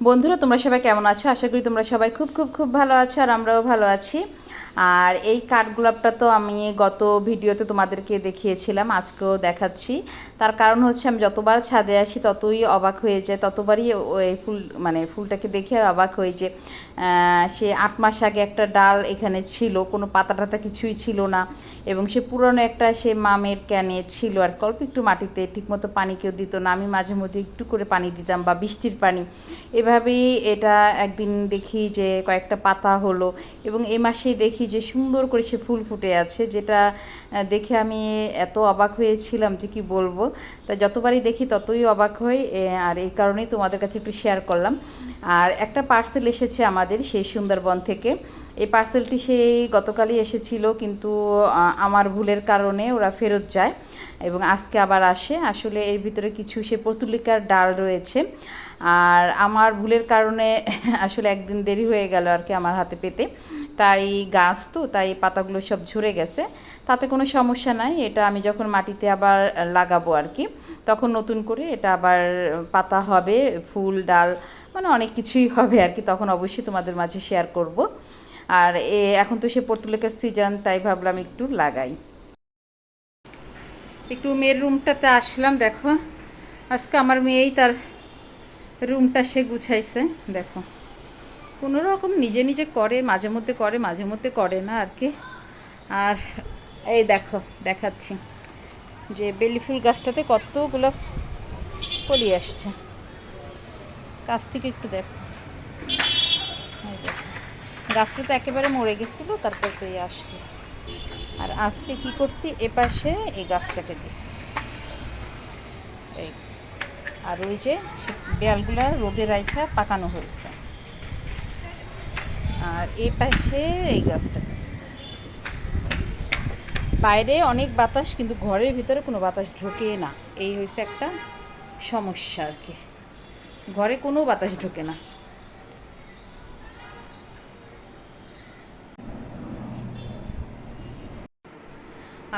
বন্ধুরা, তোমরা সবাই কেমন আছো? আশা করি তোমরা সবাই খুব খুব খুব ভালো আছো আর আমরাও ভালো আছি। আর এই কাঠগোলাপটা তো আমি গত ভিডিওতে তোমাদেরকে দেখিয়েছিলাম, আজকেও দেখাচ্ছি। তার কারণ হচ্ছে আমি যতবার ছাদে আসি ততই অবাক হয়ে যায়, ততবারই ওই ফুল মানে ফুলটাকে দেখে আর অবাক হয়ে যে সে আট মাস আগে একটা ডাল এখানে ছিল, কোনো পাতা টাতা কিছুই ছিল না এবং সে পুরনো একটা সে মামের ক্যানে ছিল আর অল্প একটু মাটিতে, ঠিকমতো পানি কেউ দিত না, আমি মাঝে মধ্যে একটু করে পানি দিতাম বা বৃষ্টির পানি। এভাবেই এটা একদিন দেখি যে কয়েকটা পাতা হলো এবং এই মাসেই দেখি যে সুন্দর করে সে ফুল ফুটে আছে, যেটা দেখে আমি এত অবাক হয়েছিলাম যে কি বলব। তা যতবারই দেখি ততই অবাক হই আর এই কারণেই তোমাদের কাছে একটু শেয়ার করলাম। আর একটা পার্সেল এসেছে আমাদের সেই সুন্দরবন থেকে। এই পার্সেলটি সেই গতকালই এসেছিল, কিন্তু আমার ভুলের কারণে ওরা ফেরত যায় এবং আজকে আবার আসে। আসলে এর ভিতরে কিছু সে পর্তুলিকার ডাল রয়েছে। আর আমার ভুলের কারণে আসলে একদিন দেরি হয়ে গেল আর কি আমার হাতে পেতে। তাই গাছ তো, তাই পাতাগুলো সব ঝরে গেছে। তাতে কোনো সমস্যা নাই, এটা আমি যখন মাটিতে আবার লাগাবো আর কি, তখন নতুন করে এটা আবার পাতা হবে, ফুল, ডাল মানে অনেক কিছুই হবে আর কি, তখন অবশ্যই তোমাদের মাঝে শেয়ার করব। আর এ, এখন তো সে পর্তুলিকার সিজন তাই ভাবলাম একটু লাগাই। একটু মেয়ের রুমটাতে আসলাম, দেখো। আজকে আমার মেয়েই তার রুমটা সে গুছাইছে, দেখো। কোনো রকম নিজে নিজে করে, মাঝে মধ্যে করে, মাঝে মধ্যে করে না আর কি। আর এই দেখো, দেখাচ্ছি যে বেলি ফুল গাছটাতে কতগুলো কলি আসছে। কাছ থেকে একটু দেখো। গাছটা তো একেবারে মরে গেছিল, তারপর তো এই আসলো। আর আজকে কি করছি? এ পাশে এই গাছটাকে দিছি। এই। আর ওই যে সে বেলগুলা রোদে রাইখা পাকানো হয়েছে। আর এই পাশে এই গাছটা। বাইরে অনেক বাতাস, কিন্তু ঘরের ভিতরে কোনো বাতাস ঢোকে না। এই হয়েছে একটা সমস্যা আর কি। ঘরে কোনো বাতাস ঢোকে না।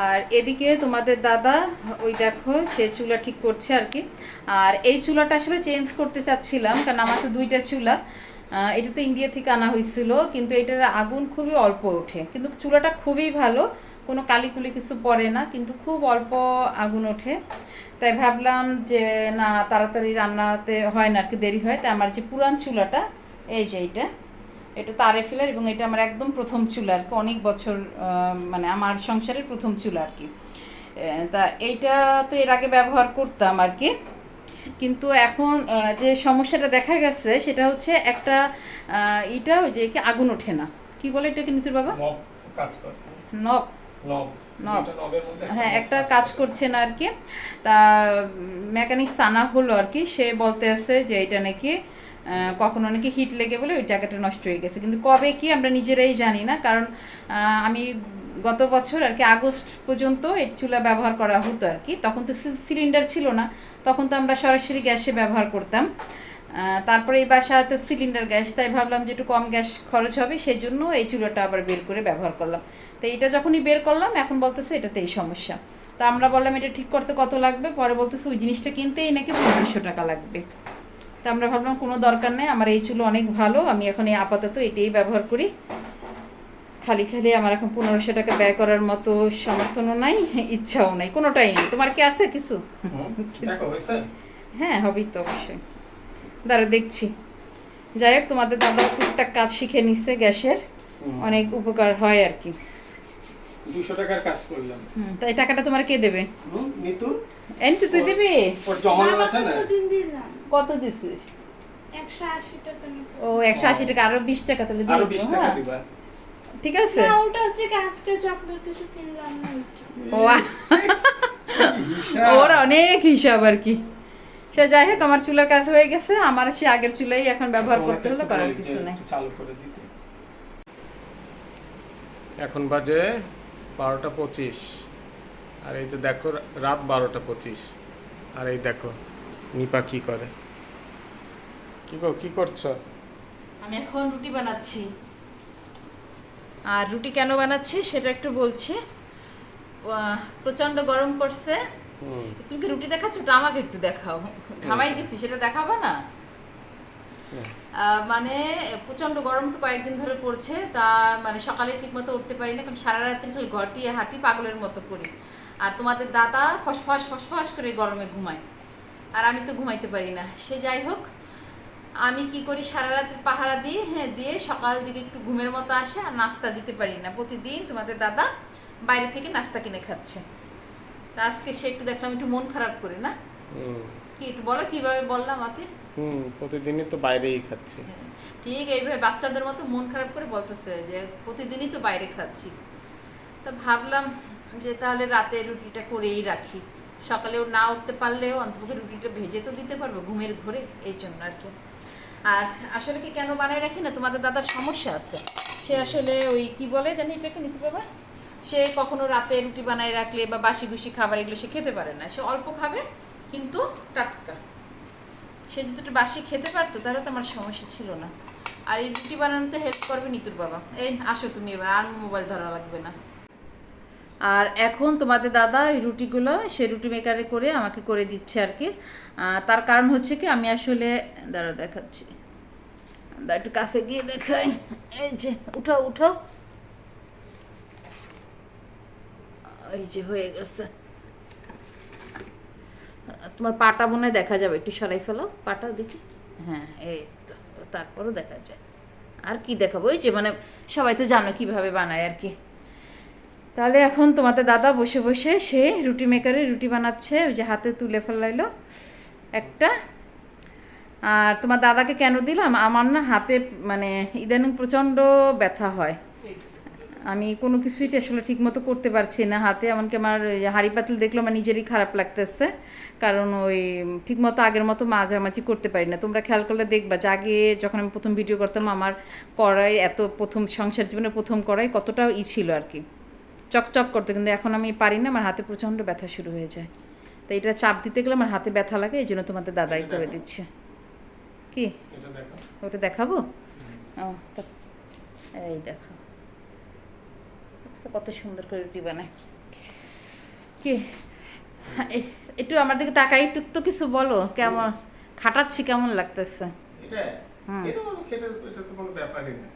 আর এদিকে তোমাদের দাদা, ওই দেখো, সে চুলা ঠিক করছে আর কি। আর এই চুলাটা আসলে চেঞ্জ করতে চাচ্ছিলাম, কারণ আমার তো দুইটা চুলা। এটা তো ইন্ডিয়া থেকে আনা হয়েছিল, কিন্তু এটার আগুন খুবই অল্প ওঠে। কিন্তু চুলাটা খুবই ভালো, কোনো কালিকুলি কিছু পড়ে না, কিন্তু খুব অল্প আগুন ওঠে। তাই ভাবলাম যে, না, তাড়াতাড়ি রান্নাতে হয় না, আর কি দেরি হয়, তাই আমার যে পুরান চুলাটা, এই যে এইটা, এটা তারে ফেলার এবং এটা আমার একদম প্রথম চুলা, আর কি অনেক বছর মানে আমার সংসারের প্রথম চুলা, আর কি। তা এইটা তো এর আগে ব্যবহার করতাম, আর কি। কিন্তু এখন যে সমস্যাটা দেখা গেছে সেটা হচ্ছে একটা ওই যে কি আগুন ওঠে না। কি বলে এটাকে নিতুর বাবা? নব হ্যাঁ একটা কাজ করছে না আর কি। তা মেকানিক সানা হলো আর কি সে বলতে আছে যে এটা নাকি কখনো নাকি হিট লেগে বলে ওই জায়গাটা নষ্ট হয়ে গেছে। কিন্তু কবে কি আমরা নিজেরাই জানি না কারণ আমি গত বছর আর কি, আগস্ট পর্যন্ত এই চুলা ব্যবহার করা হতো আর কি। তখন তো সিলিন্ডার ছিল না। তখন তো আমরা সরাসরি গ্যাসে ব্যবহার করতাম। তারপরে এই বাসায় তো সিলিন্ডার গ্যাস, তাই ভাবলাম যে একটু কম গ্যাস খরচ হবে সেই জন্য এই চুলাটা আবার বের করে ব্যবহার করলাম। তো এটা যখনই বের করলাম, এখন বলতেছে এটাতে এই সমস্যা। তা আমরা বললাম, এটা ঠিক করতে কত লাগবে? পরে বলতেছে, ওই জিনিসটা কিনতেই নাকি পনেরোশো টাকা লাগবে। তা আমরা ভাবলাম, কোনো দরকার নেই, আমার এই চুলো অনেক ভালো, আমি এখন এই আপাতত এটাই ব্যবহার করি। খালি খালি আমার এখন পনেরোশো টাকা ব্যয় করার মতো সমর্থনও নাই ইচ্ছাও নাই কোনোটাই নেই। তোমার কি আছে কিছু? হ্যাঁ হবেই তো অবশ্যই। দাঁড়া দেখছি। যাই হোক তোমাদের দাদা টুকটাক কাজ শিখে নিচ্ছে গ্যাসের। অনেক উপকার হয় আর কি। দুশো টাকার কাজ করলাম। তা এই টাকাটা তোমার কে দেবে? নিতু? এন তো তুই দিবি? কত দিছিস? একশো আশি টাকা ও একশো আশি টাকা আরও বিশ টাকা তাহলে আরও দিয়ে বিশ টাকা হ্যাঁ। দিবা। ঠিক আছে? না ওটা হচ্ছে আজকে চকলেট কিছু কিনলাম না। ওর অনেক হিসাব আর কি। সে যাই হোক আমার চুলার কাজ হয়ে গেছে। আমার সে আগের চুলাই এখন ব্যবহার করতে হলো করার কিছু নাই। চালু করে দিতে। এখন বাজে বারোটা পঁচিশ। আর এই তো দেখো রাত বারোটা পঁচিশ। আর এই দেখো নিপা কি করে? কি গো কি করছ? আমি এখন রুটি বানাচ্ছি। আর রুটি কেন বানাচ্ছি সেটা একটু বলছি। প্রচণ্ড গরম পড়ছে। তুমি কি রুটি দেখাচ্ছ? ওটা আমাকে একটু দেখাও। ঘামাই গেছি সেটা দেখাবো না? মানে প্রচণ্ড গরম তো কয়েকদিন ধরে পড়ছে তা মানে সকালে ঠিক মতো উঠতে পারি না কারণ সারা রাত্রি খালি ঘর দিয়ে হাঁটি পাগলের মতো করি। আর তোমাদের দাদা ফসফস ফসফস করে গরমে ঘুমায়। আর আমি তো ঘুমাইতে পারি না। সে যাই হোক আমি কি করি সারা রাত্রি পাহারা দিই হ্যাঁ দিয়ে সকাল দিকে একটু ঘুমের মতো আসে আর নাস্তা দিতে পারি না। প্রতিদিন তোমাদের দাদা বাইরে থেকে নাস্তা কিনে খাচ্ছে। তা আজকে সে একটু দেখলাম একটু মন খারাপ করে না? কি একটু বলো কীভাবে বললাম আমাকে? হুম প্রতিদিনই তো বাইরেই খাচ্ছি। ঠিক এইভাবে বাচ্চাদের মতো মন খারাপ করে বলতেছে যে প্রতিদিনই তো বাইরে খাচ্ছি। তো ভাবলাম যে তাহলে রাতে রুটিটা করেই রাখি। সকালেও না উঠতে পারলেও অন্তপক্ষে রুটিটা ভেজে তো দিতে পারব ঘুমের ঘরে এই জন্য আর কি। আর আসলে কি কেন বানায় রাখি না? তোমাদের দাদার সমস্যা আছে। সে আসলে ওই কি বলে জানি এটাকে নিতে পারবা সে কখনো রাতে রুটি বানায় রাখলে বা বাসি গুসি খাবার এগুলো সে খেতে পারে না। সে অল্প খাবে, কিন্তু টাটকা। সে যদি একটু বাসি খেতে পারতো, তাহলে তো আমার সমস্যা ছিল না। আর এই রুটি বানানোতে হেল্প করবে নিতুর বাবা। এই, আসো তুমি এবার, আর মোবাইল ধরা লাগবে না। আর এখন তোমাদের দাদা ওই রুটিগুলো, সে রুটি মেকারে করে আমাকে করে দিচ্ছে আর কি তার কারণ হচ্ছে কি, আমি আসলে দাঁড়া দেখাচ্ছি। একটু কাছে গিয়ে দেখাই। এই যে, উঠাও উঠাও। এই যে, হয়ে গেছে। তোমার পাটা মনে দেখা যাবে, একটু সরাই ফেলো। পাটা দেখি। হ্যাঁ এই তো, তারপরও দেখা যায়। আর কি দেখাবো? ওই যে মানে সবাই তো জানো কীভাবে বানায় আর কি তাহলে এখন তোমাদের দাদা বসে বসে সে রুটি মেকারে রুটি বানাচ্ছে, ওই যে হাতে তুলে ফেলাইলো একটা। আর তোমার দাদাকে কেন দিলাম? আমার না হাতে মানে ইদানিং প্রচণ্ড ব্যথা হয়। আমি কোনো কিছুই আসলে ঠিক মতো করতে পারছি না হাতে, এমনকি আমার হাঁড়ি পাতিল দেখলে আমার নিজেরই খারাপ লাগতেছে, কারণ ওই ঠিক মতো আগের মতো মাঝামাঝি করতে পারি না। তোমরা খেয়াল করলে দেখবা, যে আগে যখন আমি প্রথম ভিডিও করতাম, আমার কড়াই এত প্রথম সংসার জীবনে প্রথম কড়াই কতটা ই ছিল আর কি। চকচক করতে কিন্তু এখন আমি পারি না আমার হাতে প্রচণ্ড ব্যথা শুরু হয়ে যায়। তো এটা চাপ দিতে গেলে আমার হাতে ব্যথা লাগে এই জন্য তোমাদের দাদাই করে দিচ্ছে। কি? ওটা দেখাবো? ও এই দেখো। কত সুন্দর করে রুটি বানায়। কি? একটু আমার দিকে তাকাই একটু তো কিছু বলো কেমন? খাটাচ্ছি কেমন লাগতেছে? এটা হুম। এটা এটা তো কোনো ব্যাপারই না।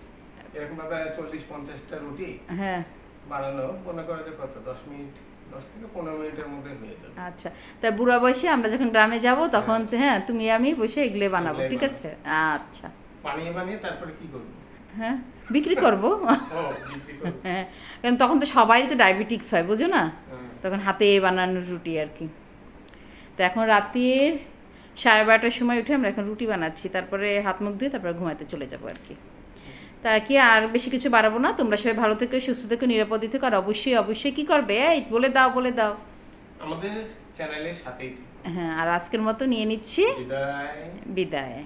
এরকম ভাবে চল্লিশ পঞ্চাশটা রুটি। হ্যাঁ। বানানো মনে করে যে কত দশ মিনিট দশ থেকে পনেরো মিনিটের মধ্যে হয়ে যাবে। আচ্ছা তা বুড়া বয়সে আমরা যখন গ্রামে যাব তখন হ্যাঁ তুমি আমি বসে এগুলো বানাবো ঠিক আছে? আচ্ছা। বানিয়ে বানিয়ে তারপরে কি করব? হ্যাঁ বিক্রি করব? হ্যাঁ কারণ তখন তো সবারই তো ডায়াবেটিক্স হয় বুঝো না? হ্যাঁ। তখন হাতে বানানো রুটি আর কি। তো এখন রাতের সাড়ে বারোটার সময় উঠে আমরা এখন রুটি বানাচ্ছি তারপরে হাত মুখ ধুয়ে তারপরে ঘুমাতে চলে যাব আর কি। তা কি আর বেশি কিছু বাড়াবো না। তোমরা সবাই ভালো থেকে সুস্থ থেকে নিরাপদে থেকে। আর অবশ্যই অবশ্যই কি করবে? এই বলে দাও বলে দাও। আমাদের চ্যানেলের সাথেই হ্যাঁ আর আজকের মতো নিয়ে নিচ্ছি। বিদায়। বিদায়।